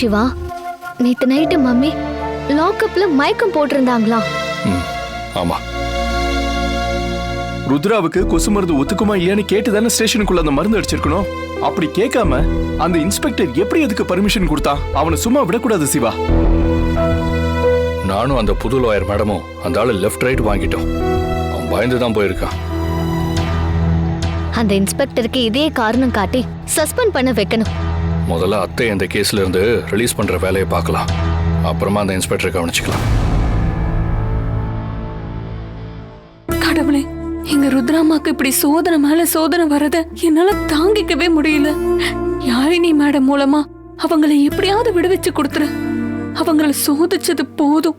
சிவா. நேத்து night mummy லாக்அப்ல மயக்கம் போட்டிருந்தாங்களா? ஆமா. ருத்ராவுக்கு கொசு மருந்து ஒத்துக்குமா இல்லையான்னு கேட்டு தானே ஸ்டேஷனுக்குள்ள அந்த மருந்து அடிச்சிருக்கணும்? அப்படி கேட்காம அந்த இன்ஸ்பெக்டர் எப்படி அதுக்கு பர்மிஷன் கொடுத்தான் அவனை சும்மா விடக்கூடாது சிவா. நானும் அந்த புது லாயர் மேடமும் அந்த ஆளு லெஃப்ட் ரைட் வாங்கிட்டோம். அவன் பயந்து தான் போயிருக்கான். அந்த இன்ஸ்பெக்டருக்கு இதே காரணம் காட்டி சஸ்பெண்ட் பண்ண வைக்கணும். முதல்ல அத்தை இந்த கேஸ்ல இருந்து ரிலீஸ் பண்ற வேலையை பார்க்கலாம். அப்புறமா அந்த இன்ஸ்பெக்டரை கவனிச்சுக்கலாம். கடவுளே எங்க ருத்ராமாக்கு இப்படி சோதனை மேல சோதனை வரத என்னால தாங்கிக்கவே முடியல. யாழினி மேடம் மூலமா அவங்கள எப்படியாவது விடுவிச்சு கொடுத்துரு. அவங்கள சோதிச்சது போதும்.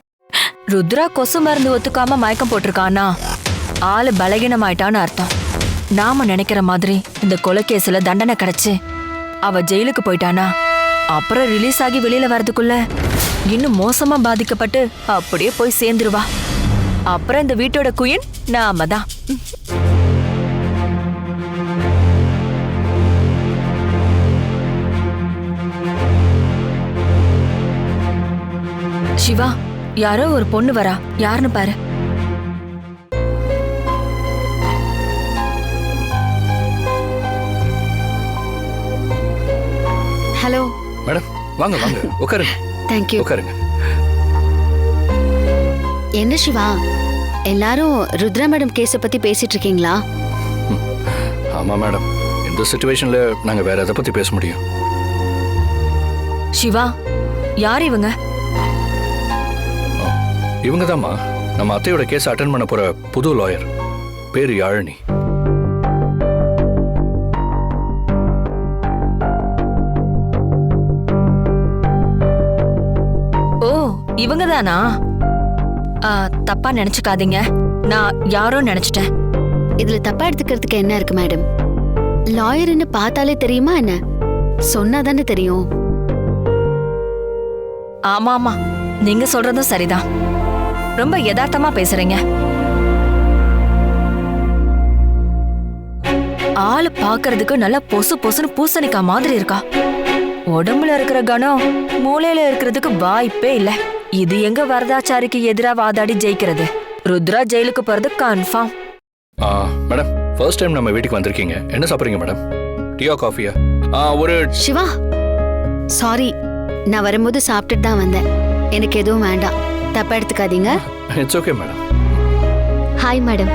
ருத்ரா கொசு மருந்து ஒத்துக்காம மயக்கம் போட்டிருக்கானா? ஆளு பலகீனமாயிட்டான்னு அர்த்தம். நாம நினைக்கிற மாதிரி இந்த கொலைகேஸ்ல தண்டனை கிடைச்சு அவ ஜெயிலுக்கு போயிட்டானா? அப்புறம் ரிலீஸ் ஆகி வெளியில வரதுக்குள்ள இன்னும் மோசமா பாதிக்கப்பட்டு அப்படியே போய் சேர்ந்துருவா. அப்புறம் இந்த வீட்டோட குயின் நாம தான். சிவா யாரோ ஒரு பொண்ணு வரா. யாருன்னு பாரு. ஹலோ. மேடம் வாங்க வாங்க. உட்காருங்க. தேங்க்யூ உட்காருங்க. என்ன சிவா? எல்லாரும் ருத்ரா மேடம் கேஸ பத்தி பேசிட்டு இருக்கீங்களா? ஆமா மேடம். இந்த சுச்சுவேஷன்ல நாங்க வேற எதை பத்தி பேச முடியும்? சிவா யார் இவங்க? இவங்க நம்ம அத்தையோட கேஸ் அட்டன் பண்ண போற புது லாயர் பேரு யாழினி. இவங்க தானா தப்பா நினைச்சுக்காதீங்க. நான் யாரோ நினைச்சிட்டேன். இதுல தப்பா எடுத்துக்கிறதுக்கு என்ன இருக்கு மேடம்? லாயர்னு பார்த்தாலே தெரியுமா என்ன? சொன்னாதானே தெரியும். ஆமா ஆமா நீங்க சொல்றதும் சரிதான். ரொம்ப யதார்த்தமா பேசுறீங்க. ஆளு பாக்குறதுக்கு நல்லா பொசு பொசுன்னு பூசணிக்கா மாதிரி இருக்கா. உடம்புல இருக்கிற கணம் மூளையில இருக்கிறதுக்கு வாய்ப்பே இல்ல. இது எங்க வரதாச்சாரிக்கு எதிரா வாதாடி ஜெயிக்கிறது? ருத்ரா ஜெயிலுக்கு போறது கன்ஃபார்ம் ஆ, மேடம் ஃபர்ஸ்ட் டைம் நம்ம வீட்டுக்கு வந்திருக்கீங்க. என்ன சாப்பிட்றீங்க மேடம்? டீயா காஃபியா ஆ, ஒரு சிவா சாரி நான் வரும்போது சாப்பிட்டுட்டு தான் வந்தேன். எனக்கு எதுவும் வேண்டாம். தப்பா எடுத்துக்காதீங்க. It's okay madam. Hi madam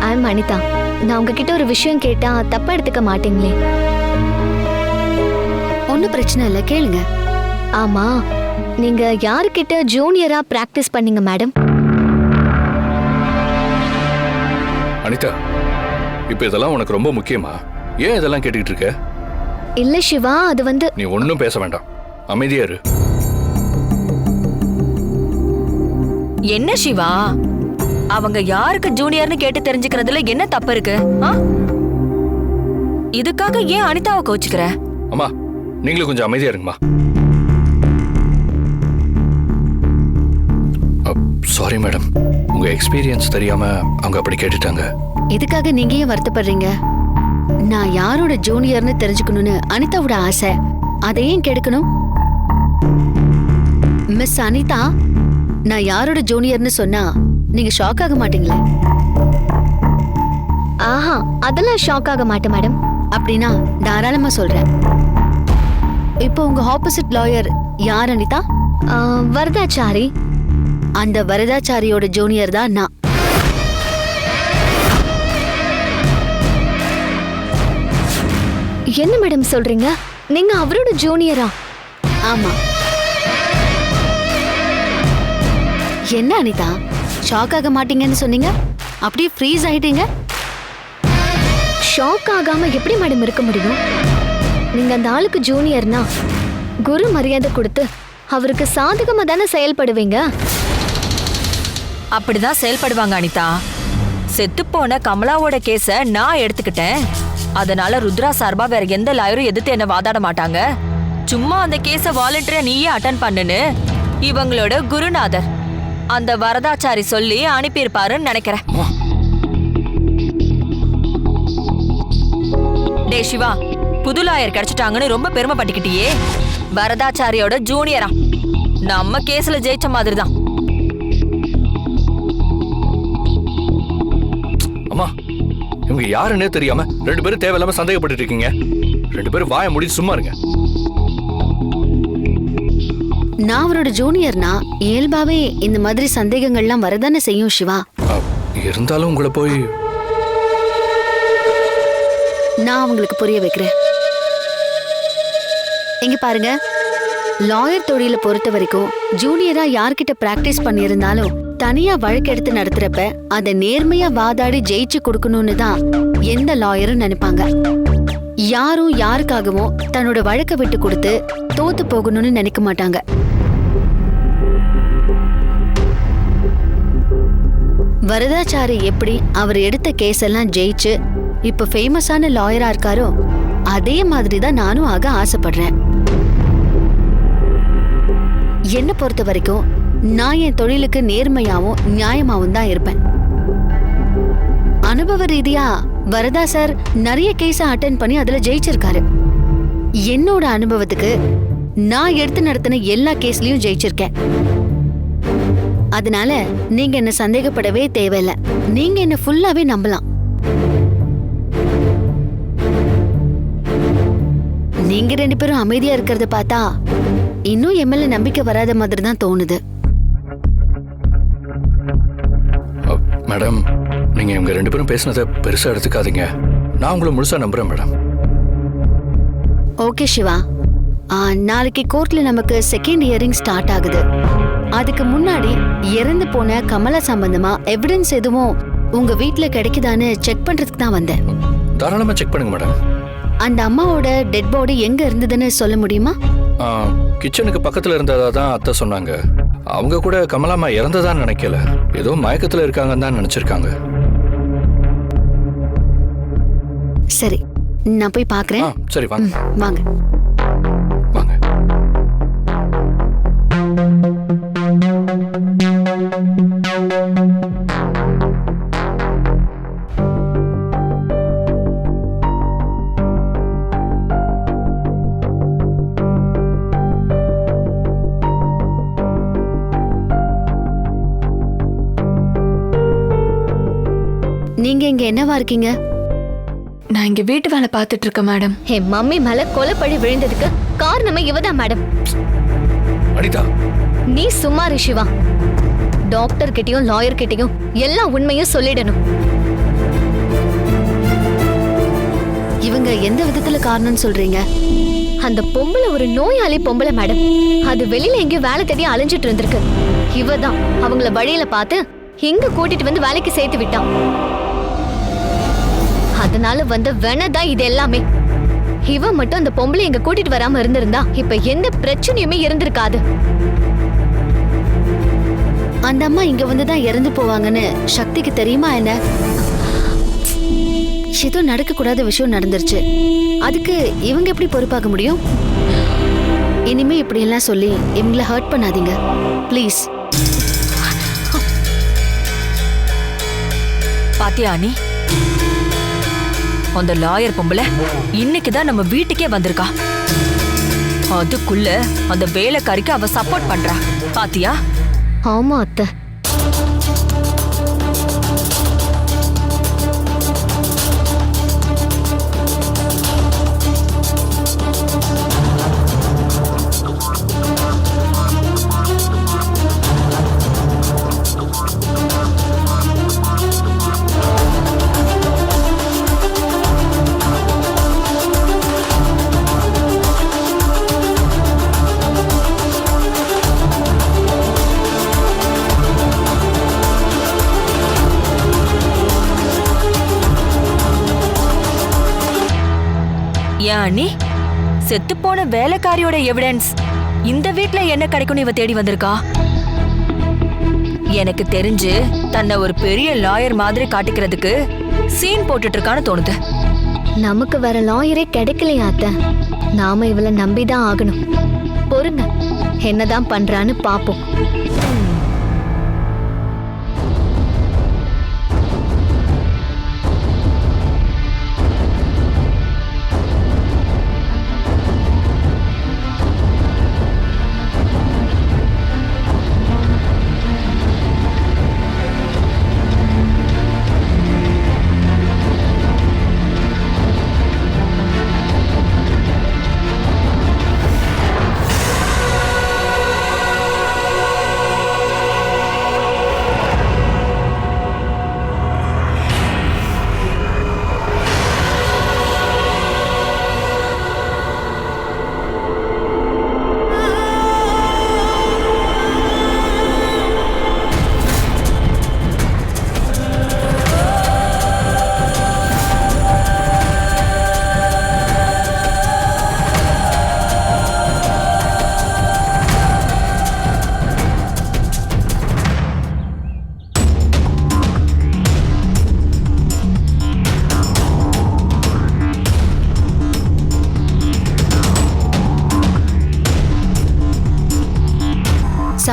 I am Anitha நான் உங்ககிட்ட ஒரு விஷயம் கேட்டா தப்பா எடுத்துக்க மாட்டீங்களே. ஒன்றும் பிரச்சனை இல்லை கேளுங்க. ஆமா நீங்க யாருக்கிட்ட ஜூனியரா பிராக்டிஸ் பண்ணீங்க மேடம் அனிதா இப்போ இதெல்லாம் உனக்கு ரொம்ப முக்கியமா? ஏன் இதெல்லாம் கேட்டுக்கிட்டு இருக்க? இல்ல சிவா அது வந்து நீ ஒன்றும் பேச வேண்டாம். அமைதியா இரு. என்ன சிவா? அவங்க யாருக்கு ஜூனியர்னு கேட்டு தெரிஞ்சுக்கிறதுல என்ன தப்பு இருக்கு? ஆ? இதுக்காக ஏன் அனிதாவை கோச்சுக்கிற? அம்மா நீங்களும் கொஞ்சம் அமைதியா இருங்கம்மா. சாரி மேடம் உங்க எக்ஸ்பீரியன்ஸ் தெரியாம அவங்க அப்படி கேட்டுட்டாங்க. இதுக்காக நீங்க ஏன் வருத்தப்படுறீங்க? நான் யாரோட ஜூனியர்னு தெரிஞ்சுக்கணும்னு அனிதாவோட ஆசை. அதை ஏன் கெடுக்கணும்? மிஸ் அனிதா நான் யாரோட ஜூனியர்னு சொன்னா நீங்க ஷாக் ஆக மாட்டீங்களே? ஆஹா அதெல்லாம் ஷாக் ஆக மாட்டேன் மேடம் அப்படின்னா தாராளமா சொல்றேன். இப்போ உங்க ஆப்போசிட் லாயர் யார் அனிதா? வரதாச்சாரி அந்த வரதாச்சாரியோட ஜூனியர் தான் நான். என்ன மேடம் சொல்றீங்க? நீங்க அவரோட ஜூனியரா? ஆமா. என்ன அனிதா? ஷாக் ஆக மாட்டீங்கன்னு சொன்னீங்க? அப்படியே ஃப்ரீஸ் ஆயிட்டீங்க? ஷாக் ஆகாம எப்படி மேடம் இருக்க முடியும்? நீங்க அந்த ஆளுக்கு ஜூனியர்னா குரு மரியாதை கொடுத்து அவருக்கு சாதகமா தானே செயல்படுவீங்க? அப்படிதான் செயல்படுவாங்க அனிதா. செத்துப்போன கமலாவோட கேஸ நான் எடுத்துக்கிட்டேன். அதனால ருத்ரா சார்பா வேற எந்த லாயரும் எதிர்த்து என்ன வாதாட மாட்டாங்க. சும்மா அந்த கேஸ வாலண்டியரா நீயே அட்டன் பண்ணுன்னு இவங்களோட குருநாதர். அந்த வரதாச்சாரி சொல்லி அனுப்பியிருப்பாருன்னு நினைக்கிறேன். டே சிவா புது லாயர் கிடைச்சிட்டாங்கன்னு ரொம்ப பெருமைப்பட்டுக்கிட்டியே. வரதாச்சாரியோட ஜூனியரா நம்ம கேஸ்ல ஜெயிச்ச மாதிரி தான் இவங்க யாருன்னே தெரியாம ரெண்டு பேரும் தேவையில்லாம சந்தேகப்பட்டு இருக்கீங்க. ரெண்டு பேரும் வாயை மூடி சும்மா இருங்க. நான் அவரோட ஜூனியர்னா இயல்பாவே இந்த மாதிரி சந்தேகங்கள்லாம் வரதானே செய்யும் சிவா? இருந்தாலும் உங்களை போய் நான் அவங்களுக்கு புரிய வைக்கிறேன். இங்க பாருங்க. லாயர் தொழிலை பொறுத்த வரைக்கும் ஜூனியரா யார்கிட்ட பிராக்டிஸ் பண்ணியிருந்தாலும் தனியா வழக்கெடுத்து நடத்துறப்ப அதை நேர்மையா வாதாடி ஜெயிச்சு கொடுக்கணும்னு தான் எந்த லாயரும் நினைப்பாங்க. யாரும் யாருக்காகவும் தன்னோட வழக்க விட்டு கொடுத்து தோத்து போகணும்னு நினைக்க மாட்டாங்க. வரதாச்சாரி எப்படி அவர் எடுத்த கேஸ் எல்லாம் ஜெயிச்சு இப்ப ஃபேமஸான லாயரா இருக்காரோ அதே மாதிரி தான் நானும் ஆக ஆசைப்படுறேன். என்ன பொறுத்த வரைக்கும் நான் என் தொழிலுக்கு நேர்மையாவும் நியாயமாவும் தான் இருப்பேன். அனுபவ ரீதியா வரதா சார் நிறைய கேஸ அட்டன் பண்ணி அதுல ஜெயிச்சிருக்காரு. என்னோட அனுபவத்துக்கு நான் எடுத்து நடத்தின எல்லா கேஸ்லயும் ஜெயிச்சிருக்கேன். அதனால நீங்க என்ன சந்தேகப்படவே தேவையில்ல. நீங்க என்ன ஃபுல்லாவே நம்பலாம். நீங்க ரெண்டு பேரும் அமைதியா இருக்கிறத பார்த்தா இன்னும் எம்எல்ஏ நம்பிக்கை வராத மாதிரி தான் தோணுது. மேடம் நீங்க இவங்க ரெண்டு பேரும் பேசினதை பெருசா எடுத்துக்காதீங்க. நான் உங்களை முழுசா நம்புறேன் மேடம். ஓகே சிவா. ஆ, நாளைக்கு கோர்ட்ல நமக்கு செகண்ட் ஹியரிங் ஸ்டார்ட் ஆகுது. அதுக்கு முன்னாடி இறந்து போன கமலா சம்பந்தமா எவிடன்ஸ் எதுவும் உங்க வீட்ல கிடைக்குதான்னு செக் பண்றதுக்கு தான் வந்தேன். தாராளமா செக் பண்ணுங்க மேடம். அந்த அம்மாவோட டெட் பாடி எங்க இருந்ததுன்னு சொல்ல முடியுமா? கிச்சனுக்கு பக்கத்துல இருந்ததா தான் அத்தை சொன்னாங்க. அவங்க கூட கமலாமா இறந்ததான்னு நினைக்கல. ஏதோ மயக்கத்துல இருக்காங்கன்னு தான் நினைச்சிருக்காங்க. சரி நான் போய் பாக்குறேன். சரி வாங்க. வாங்க. என்னவா இருக்கீங்க? நான் இங்க வீட்டு வேலை பார்த்துட்டு இருக்கேன் மேடம். என் மம்மி மேல கொலைப்பழி விழுந்ததுக்கு காரணமே இவதான் மேடம். அனிதா. நீ சும்மா இரு சிவா. டாக்டர் கிட்டயும் லாயர் கிட்டயும் எல்லா உண்மையும் சொல்லிடணும். இவங்க எந்த விதத்துல காரணம்னு சொல்றீங்க? அந்த பொம்பளை ஒரு நோயாளி பொம்பளை மேடம். அது வெளியில எங்கேயும் வேலை தேடி அலைஞ்சிட்டு இருந்திருக்கு. இவ தான் அவங்கள வழியில பார்த்து இங்க கூட்டிட்டு வந்து வேலைக்கு சேர்த்து விட்டான். அதனால வந்த வெனதான் இது எல்லாமே. இவ மட்டும் அந்த பொம்பளை எங்க கூட்டிட்டு வராம இருந்திருந்தா இப்ப எந்த பிரச்சனையுமே இருந்திருக்காது. அந்த அம்மா இங்க வந்து தான் இறந்து போவாங்கன்னு சக்திக்கு தெரியுமா என்ன? ஏதோ நடக்க கூடாத விஷயம் நடந்துருச்சு. அதுக்கு இவங்க எப்படி பொறுப்பாக முடியும்? இனிமே இப்படி எல்லாம் சொல்லி இவங்கள ஹர்ட் பண்ணாதீங்க. ப்ளீஸ் பாத்தியா நீ அந்த லாயர் பொம்பளை இன்னைக்கு தான் நம்ம வீட்டுக்கே வந்திருக்கா. அதுக்குள்ள அந்த வேலைக்காரிக்கு அவ சப்போர்ட் பண்றா. பாத்தியா? ஆமா அத்தை. ஏன் அண்ணி. செத்துப்போன வேலைக்காரியோட எவிடன்ஸ் இந்த வீட்ல என்ன கிடைக்கும்னு இவ தேடி வந்திருக்கா? எனக்கு தெரிஞ்சு தன்னை ஒரு பெரிய லாயர் மாதிரி காட்டிக்கிறதுக்கு சீன் போட்டுட்டு இருக்கான்னு தோணுது. நமக்கு வர லாயரே கிடைக்கலையா அத்தை. நாம இவளை நம்பிதான் ஆகணும். பொறுங்க. என்னதான் பண்றான்னு பாப்போம்.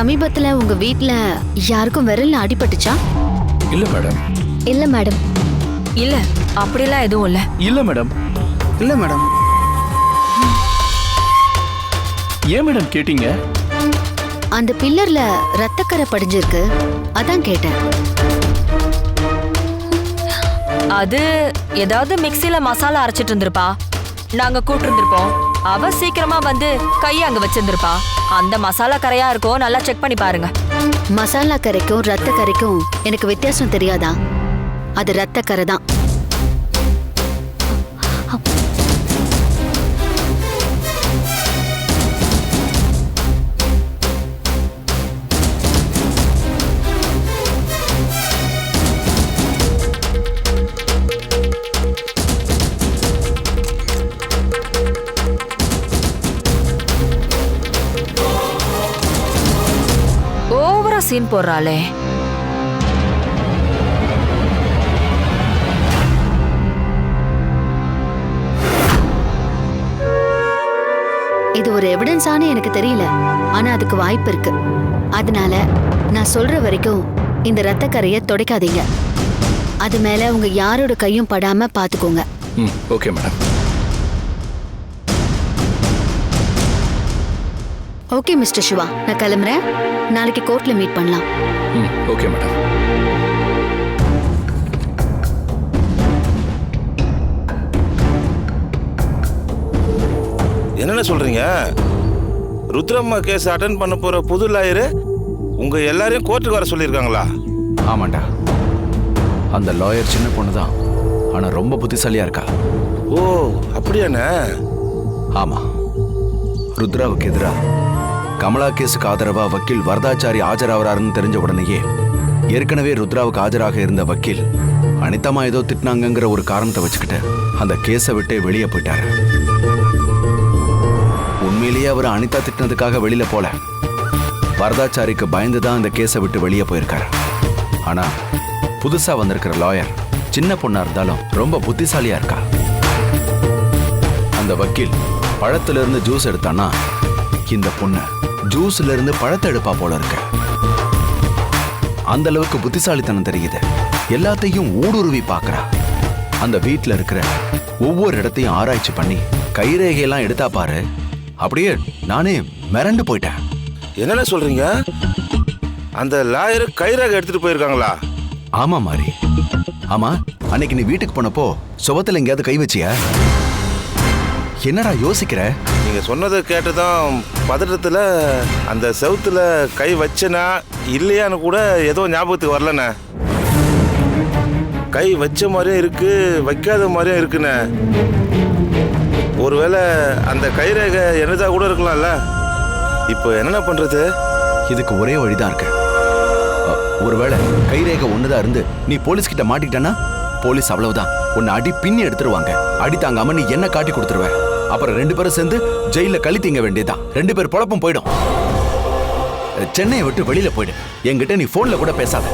சமீபத்துல உங்க வீட்ல யாருக்கும் விரல்ல அடிபட்டுச்சா? இல்ல மேடம். இல்ல மேடம். இல்ல அப்படிலாம் எதுவும் இல்ல. இல்ல மேடம். இல்ல மேடம். ஏன் மேடம் கேட்டீங்க? அந்த பில்லர்ல ரத்தக்கரை படிஞ்சிருக்கு. அதான் கேட்டேன். அது ஏதாவது மிக்ஸில மசாலா அரைச்சிட்டு இருந்திருப்பா. நாங்க கூட்டு இருந்திருப்போம் அவ சீக்கிரமா வந்து கையை அங்க வச்சிருந்திருப்பா. அந்த மசாலா கரையா இருக்கோ நல்லா செக் பண்ணி பாருங்க. மசாலா கரைக்கும் ரத்த கரைக்கும் எனக்கு வித்தியாசம் தெரியாதா? அது ரத்த கரை தான். சீன் போடுறாளே இது ஒரு எவிடன்ஸானு எனக்கு தெரியல. ஆனா அதுக்கு வாய்ப்பு இருக்கு. அதனால நான் சொல்ற வரைக்கும் இந்த ரத்த கரையை துடைக்காதீங்க. அது மேல உங்க யாரோட கையும் படாம பாத்துக்கோங்க. Okay madam okay mister Siva நான் கிளம்புறேன். நாளைக்கு கோர்ட்ல மீட் பண்ணலாம். ம் ஓகே மேடம் என்னென்ன சொல்றீங்க? ருத்ரம்மா கேஸ் அட்டன் பண்ண போற புது லாயரு உங்க எல்லாரையும் கோர்ட்டுக்கு வர சொல்லியிருக்காங்களா? ஆமாண்டா. அந்த லாயர் சின்ன பொண்ணு தான் ஆனா ரொம்ப புத்திசாலியா இருக்கா. ஓ அப்படியாண்ணே? ஆமா. ருத்ராவுக்கு எதிரா கமலா கேஸுக்கு ஆதரவா வக்கீல் வரதாச்சாரி ஆஜராகிறாருன்னு தெரிஞ்ச உடனேயே ஏற்கனவே ருத்ராவுக்கு ஆஜராக இருந்த வக்கீல் அனிதமா ஏதோ திட்டினாங்கிற ஒரு காரணத்தை வச்சுக்கிட்டு அந்த கேஸை விட்டே வெளியே போயிட்டாரு. உண்மையிலேயே அவர் அனிதா திட்டினதுக்காக வெளியில போல. வரதாச்சாரிக்கு பயந்து தான் அந்த கேஸை விட்டு வெளியே போயிருக்காரு. ஆனா புதுசா வந்திருக்கிற லாயர் சின்ன பொண்ணா இருந்தாலும் ரொம்ப புத்திசாலியா இருக்கா? அந்த வக்கீல் பழத்துல இருந்து ஜூஸ் எடுத்தானா? இந்த பொண்ணு ஜூஸ்ல இருந்து பழத்தை எடுப்பா போல இருக்கு. அந்த அளவுக்கு புத்திசாலித்தனம் தெரியுது. எல்லாத்தையும் ஊடுருவி பார்க்கறா. அந்த வீட்ல இருக்கிற ஒவ்வொரு இடத்தையும் ஆராய்ச்சி பண்ணி கைரேகையெல்லாம் எடுத்தா பாரு. அப்படியே நானே மிரண்டு போயிட்டேன். என்னென்ன சொல்றீங்க? அந்த லாயர் கைராக எடுத்துட்டு போயிருக்காங்களா? ஆமா மாறி ஆமா அன்னைக்கு நீ வீட்டுக்கு போனப்போ சுபத்துல எங்கேயாவது கை வச்சியா? என்னடா யோசிக்கிற? நீங்கள் சொன்னதை கேட்டதும் பதட்டத்தில் அந்த செவுத்தில் கை வச்சனா இல்லையான்னு கூட ஏதோ ஞாபகத்துக்கு வரலண்ணே. கை வச்ச மாதிரியும் இருக்கு வைக்காத மாதிரியும் இருக்குண்ணே. ஒருவேளை அந்த கைரேகை என்னதா கூட இருக்கலாம்ல. இப்போ என்னென்ன பண்ணுறது இதுக்கு ஒரே வழிதான் இருக்கு. ஒருவேளை கைரேகை ஒண்ணுதான் இருந்து நீ போலீஸ் கிட்ட மாட்டிக்கிட்டனா? போலீஸ் அவ்வளவுதான். உன்னை அடி பின்னி எடுத்துருவாங்க. அடி தாங்காம நீ என்ன காட்டி கொடுத்துருவேன் அப்புறம் ரெண்டு பேரும் சேர்ந்து ஜெயில களி தீங்க வேண்டியதுதான். ரெண்டு பேர் பொழப்பும் போயிடும். சென்னையை விட்டு வெளியில போயிடு. என்கிட்ட நீ போன்ல கூட பேசாத.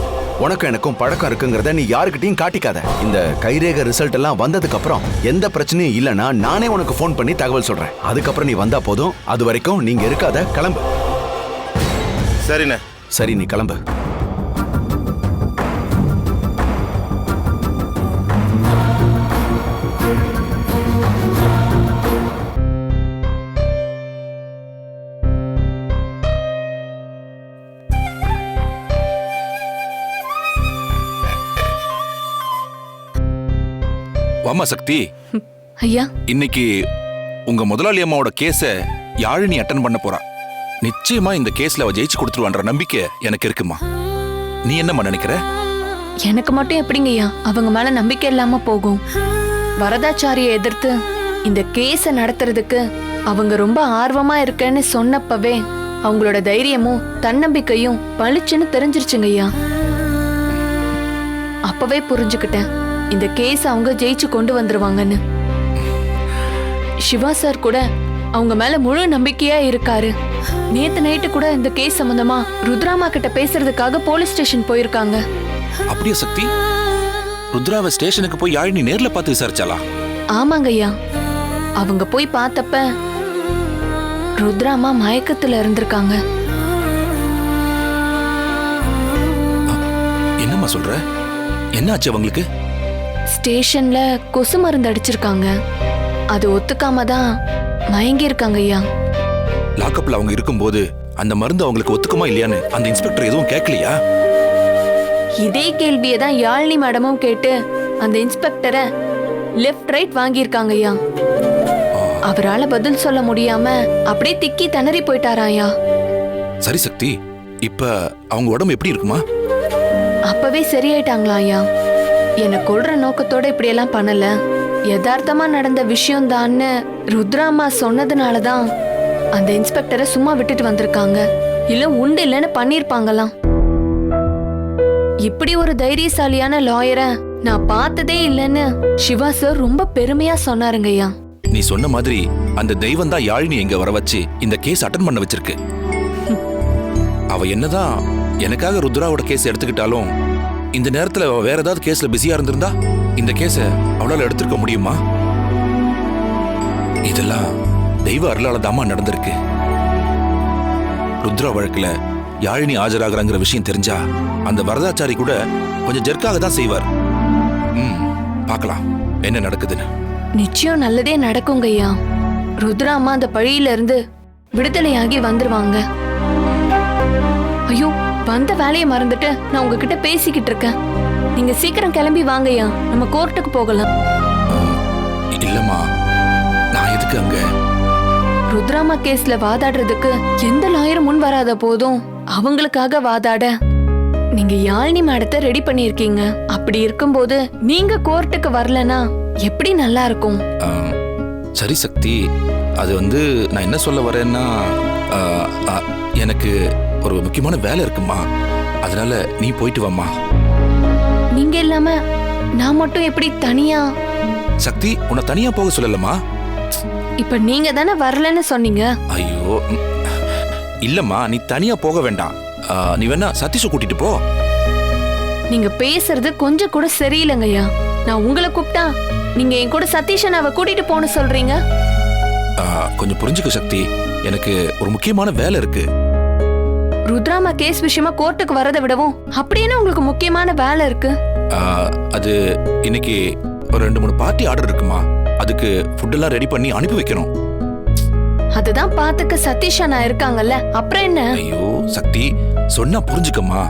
உனக்கும் எனக்கும் பழக்கம் இருக்குங்கிறத நீ யாருக்கிட்டையும் காட்டிக்காத. இந்த கைரேகை ரிசல்ட் எல்லாம் வந்ததுக்கு அப்புறம் எந்த பிரச்சனையும் இல்லைன்னா நானே உனக்கு ஃபோன் பண்ணி தகவல் சொல்றேன். அதுக்கப்புறம் நீ வந்தா போதும். அது வரைக்கும் நீங்க இருக்காத கிளம்பு. சரிண்ணே. சரி நீ கிளம்பு. வாமா சக்தி. ஐயா. இன்னைக்கு உங்க முதலாளி அம்மாவோட கேஸ யாழினி அட்டன் பண்ண போறா. நிச்சயமா இந்த கேஸ்ல அவ ஜெயிச்சு கொடுத்துருவான்ற நம்பிக்கை எனக்கு இருக்குமா? நீ என்னம்மா நினைக்கிற? எனக்கு மட்டும் எப்படிங்க ஐயா? அவங்க மேல நம்பிக்கை இல்லாம போகும். வரதாச்சாரியை எதிர்த்து இந்த கேஸ நடத்துறதுக்கு அவங்க ரொம்ப ஆர்வமா இருக்கேன்னு சொன்னப்பவே அவங்களோட தைரியமும் தன்னம்பிக்கையும் பளிச்சுன்னு தெரிஞ்சிருச்சுங்க ஐயா. அப்பவே புரிஞ்சுக்கிட்டேன். இந்த கேஸ் அவங்க ஜெயிச்சு கொண்டு வந்துருவாங்கன்னு. சிவா சார் கூட அவங்க மேல முழு நம்பிக்கையா இருக்காரு. நேத்து நைட்டு கூட இந்த கேஸ் சம்பந்தமா ருத்ராமா கிட்ட பேசுறதுக்காக போலீஸ் ஸ்டேஷன் போயிருக்காங்க. அப்படியே சக்தி? ருத்ராவை ஸ்டேஷனுக்கு போய் யாழினி நேர்ல பார்த்து விசாரிச்சாலா ஆமாங்க ஐயா. அவங்க போய் பார்த்தப்ப ருத்ராமா மயக்கத்துல இருந்திருக்காங்க. என்னம்மா சொல்ற? என்னாச்சு அவங்களுக்கு? ஸ்டேஷன்ல கொசு மருந்து அடிச்சிருக்காங்க. அது ஒத்துக்காம தான் மயங்கி இருக்காங்க ஐயா. லாக்கப்ல அவங்க இருக்கும்போது அந்த மருந்து அவங்களுக்கு ஒத்துக்குமா இல்லையான்னு அந்த இன்ஸ்பெக்டர் எதுவும் கேட்கலையா? இதே கேள்வியை தான் யாழினி மேடமும் கேட்டு அந்த இன்ஸ்பெக்டரை லெஃப்ட் ரைட் வாங்கியிருக்காங்க ஐயா. அவரால பதில் சொல்ல முடியாம அப்படியே திக்கி திணறி போயிட்டாராயா சரி சக்தி இப்ப அவங்க உடம்பு எப்படி இருக்குமா? அப்பவே சரியாயிட்டாங்களா ஐயா? என்னை கொள்ற நோக்கத்தோட இப்படியெல்லாம் பண்ணல. யதார்த்தமா நடந்த விஷயம் தான்னு ருத்ராமா சொன்னதுனால தான் அந்த இன்ஸ்பெக்டரை சும்மா விட்டுட்டு வந்திருக்காங்க. இல்ல உண்டு இல்லைன்னு பண்ணிருப்பாங்களாம் இப்படி ஒரு தைரியசாலியான லாயரை நான் பார்த்ததே இல்லைன்னு சிவா சார் ரொம்ப பெருமையா சொன்னாருங்கய்யா நீ சொன்ன மாதிரி அந்த தெய்வம் தான் யாழினி எங்க வர வச்சு இந்த கேஸ் அட்டன் பண்ண வச்சிருக்கு. அவ என்னதான் எனக்காக ருத்ராவோட கேஸ் எடுத்துக்கிட்டாலும் இந்த நேரத்துல வேற ஏதாவது கேஸ்ல பிஸியா இருந்திருந்தா இந்த கேஸ அவளால எடுத்திருக்க முடியுமா? இதெல்லாம் தெய்வ அருளால தாமா நடந்திருக்கு. ருத்ரா வழக்குல யாழினி ஆஜராகிறாங்கிற விஷயம் தெரிஞ்சா அந்த வரதாச்சாரி கூட கொஞ்சம் ஜெர்க்காக தான் செய்வார். ம் பார்க்கலாம் என்ன நடக்குதுன்னு. நிச்சயம் நல்லதே நடக்குங்க ஐயா. அம்மா அந்த பழியில இருந்து விடுதலையாகி வந்துருவாங்க. ஐயோ வந்த வேலையை மறந்துட்டு நான் உங்ககிட்ட பேசிக்கிட்டு இருக்கேன். நீங்க சீக்கிரம் கிளம்பி வாங்கய்யா. நம்ம கோர்ட்டுக்கு போகலாம். இல்லம்மா நான் எதுக்கு அங்க? ருத்ராமா கேஸ்ல வாதாடுறதுக்கு எந்த லாயரும் முன் வராத போதும் அவங்களுக்காக வாதாட. நீங்க யாழினி மேடத்தை ரெடி பண்ணிருக்கீங்க அப்படி இருக்கும்போது நீங்க கோர்ட்டுக்கு வரலனா எப்படி நல்லா இருக்கும்? சரி சக்தி அது வந்து நான் என்ன சொல்ல வரேன்னா எனக்கு ஒரு முக்கியமான வேலை இருக்குமா? அதனால நீ போயிட்டு வாம்மா. நீங்க இல்லாம நான் மட்டும் எப்படி தனியா? சக்தி உன்னை தனியா போக சொல்லலம்மா. இப்ப நீங்க தானே வரலன்னு சொன்னீங்க? ஐயோ ம், இல்லம்மா நீ தனியா போக வேண்டாம். ஆ, நீ வேணா சதீஷை கூட்டிட்டு போ. நீங்க பேசுறது கொஞ்சம் கூட சரியில்லைங்கய்யா. நான் உங்களை கூப்பிட்டா நீங்க என் கூட சதீஷன் அவ கூட்டிட்டு போன்னு சொல்றீங்க? ஆ, கொஞ்சம் புரிஞ்சுக்க சக்தி. எனக்கு ஒரு முக்கியமான வேலை இருக்கு. ருத்ராமா கேஸ் விஷயமா கோர்ட்டுக்கு வரதை விடவும் அப்படியே உங்களுக்கு முக்கியமான வேலை இருக்கு? அது இன்னைக்கு ஒரு ரெண்டு மூணு பார்ட்டி ஆர்டர் இருக்குமா? அதுக்கு ஃபுட்டெல்லாம் ரெடி பண்ணி அனுப்பி வைக்கணும். அதுதான் பாத்துக்க சதீஷ் அண்ணா இருக்காங்கல்ல. அப்புறம் என்ன? ஐயோ சக்தி சொன்னா புரிஞ்சுக்கம்மா.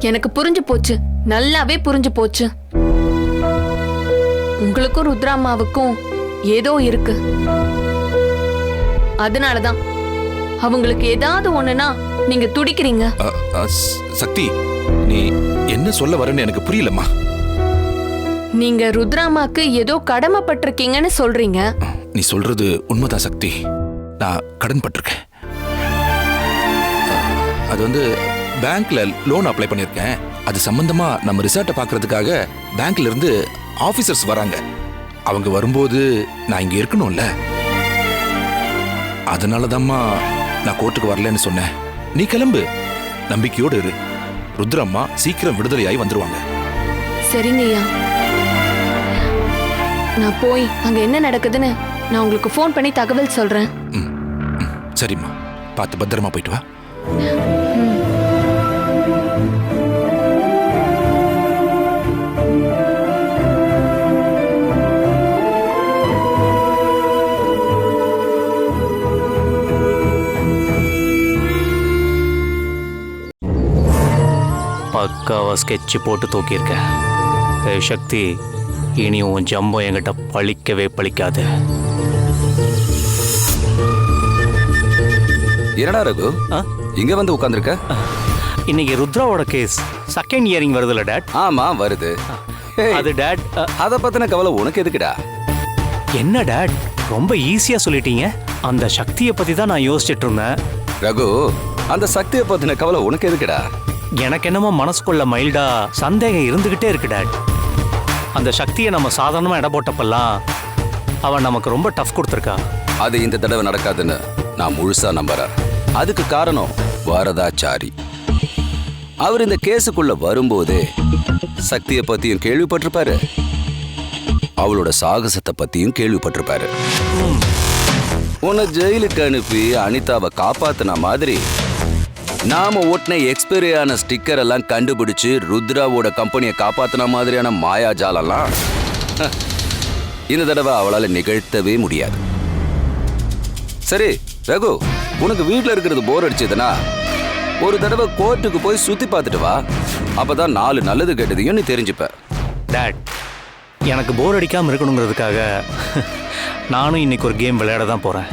எனக்கு புரிஞ்சு போச்சு. நல்லாவே புரிஞ்சு போச்சு. உங்களுக்கும் ருத்ராமாவுக்கும் ஏதோ இருக்கு. அதனாலதான். அவங்களுக்கு ஏதாவது ஒண்ணுனா நீங்க துடிக்கிறீங்க. அ, அ, ஸ்- சக்தி நீ என்ன சொல்ல வரேன்னு எனக்கு புரியலம்மா. நீங்க ருத்ராமாக்கு ஏதோ கடமைப்பட்டிருக்கீங்கன்னு சொல்றீங்க. நீ சொல்றது உண்மைதான் சக்தி. நான் கடன் பட்டிருக்கேன் அது வந்து பேங்க்ல லோன் அப்ளை பண்ணியிருக்கேன். அது சம்பந்தமா நம்ம ரிசார்ட்டை பார்க்கறதுக்காக பேங்க்ல இருந்து ஆபீசர்ஸ் வராங்க. அவங்க வரும்போது நான் இங்க இருக்கணும்ல. அதனால நான் கோர்ட்டுக்கு வரலன்னு சொன்னேன். நீ கிளம்பு. நம்பிக்கையோடு இரு. ருத்ரம்மா சீக்கிரம் விடுதலையாகி வந்துருவாங்க. சரிங்கய்யா நான் போய் அங்க என்ன நடக்குதுன்னு நான் உங்களுக்கு ஃபோன் பண்ணி தகவல் சொல்றேன். சரிம்மா. பார்த்து பத்திரமா போயிட்டு வா. பக்காவாக ஸ்கெட்சு போட்டு தூக்கியிருக்க. ஏ சக்தி இனி உன் ஜம்பம் என்கிட்ட பழிக்கவே பழிக்காது. என்னடா ரகு? ஆ? இங்க வந்து உட்கார்ந்திருக்க? இன்னைக்கு ருத்ராவோட கேஸ் செகண்ட் இயரிங் வருதுல்ல டேட் ஆமா வருது. ஏய், அது டேட் அ, அத பத்தின கவலை உனக்கு எதுக்குடா? என்ன டேட் ரொம்ப ஈஸியா சொல்லிட்டீங்க. அந்த சக்தியை பத்தி தான் நான் யோசிச்சுட்டு இருந்தேன். ரகு அந்த சக்தியை பத்தின கவலை உனக்கு எதுக்குடா? எனக்கு என்னமோ மனசுக்குள்ள மைல்டா சந்தேகம் இருந்துகிட்டே இருக்கு டேட். அந்த சக்தியை நம்ம சாதாரணமா இட போட்டப்பெல்லாம் அவன் நமக்கு ரொம்ப டஃப் கொடுத்துருக்கா. அது இந்த தடவை நடக்காதுன்னு நான் முழுசா நம்புறேன். அதுக்கு காரணம் வரதாச்சாரி. அவர் இந்த கேஸுக்குள்ள வரும்போதே சக்தியை பத்தியும் கேள்விப்பட்டிருப்பாரு. அவளோட சாகசத்தை பத்தியும் கேள்விப்பட்டிருப்பாரு. உன்னை ஜெயிலுக்கு அனுப்பி அனிதாவை காப்பாத்தின மாதிரி நாம ஓட்டின எக்ஸ்பைரி ஆன ஸ்டிக்கர் எல்லாம் கண்டுபிடிச்சு ருத்ராவோட கம்பெனியை காப்பாத்தின மாதிரியான மாயாஜாலெல்லாம் இந்த தடவை அவளால நிகழ்த்தவே முடியாது. சரி ரகு உனக்கு வீட்ல இருக்கிறது போர் அடிச்சதுன்னா ஒரு தடவை கோர்ட்டுக்கு போய் சுத்தி பார்த்துட்டு வா. அப்பதான் நாலு நல்லது கெட்டதையும் நீ தெரிஞ்சுப்ப. டேட் எனக்கு போர் அடிக்காமல் இருக்கணுங்கிறதுக்காக நானும் இன்னைக்கு ஒரு கேம் விளையாட தான் போகிறேன்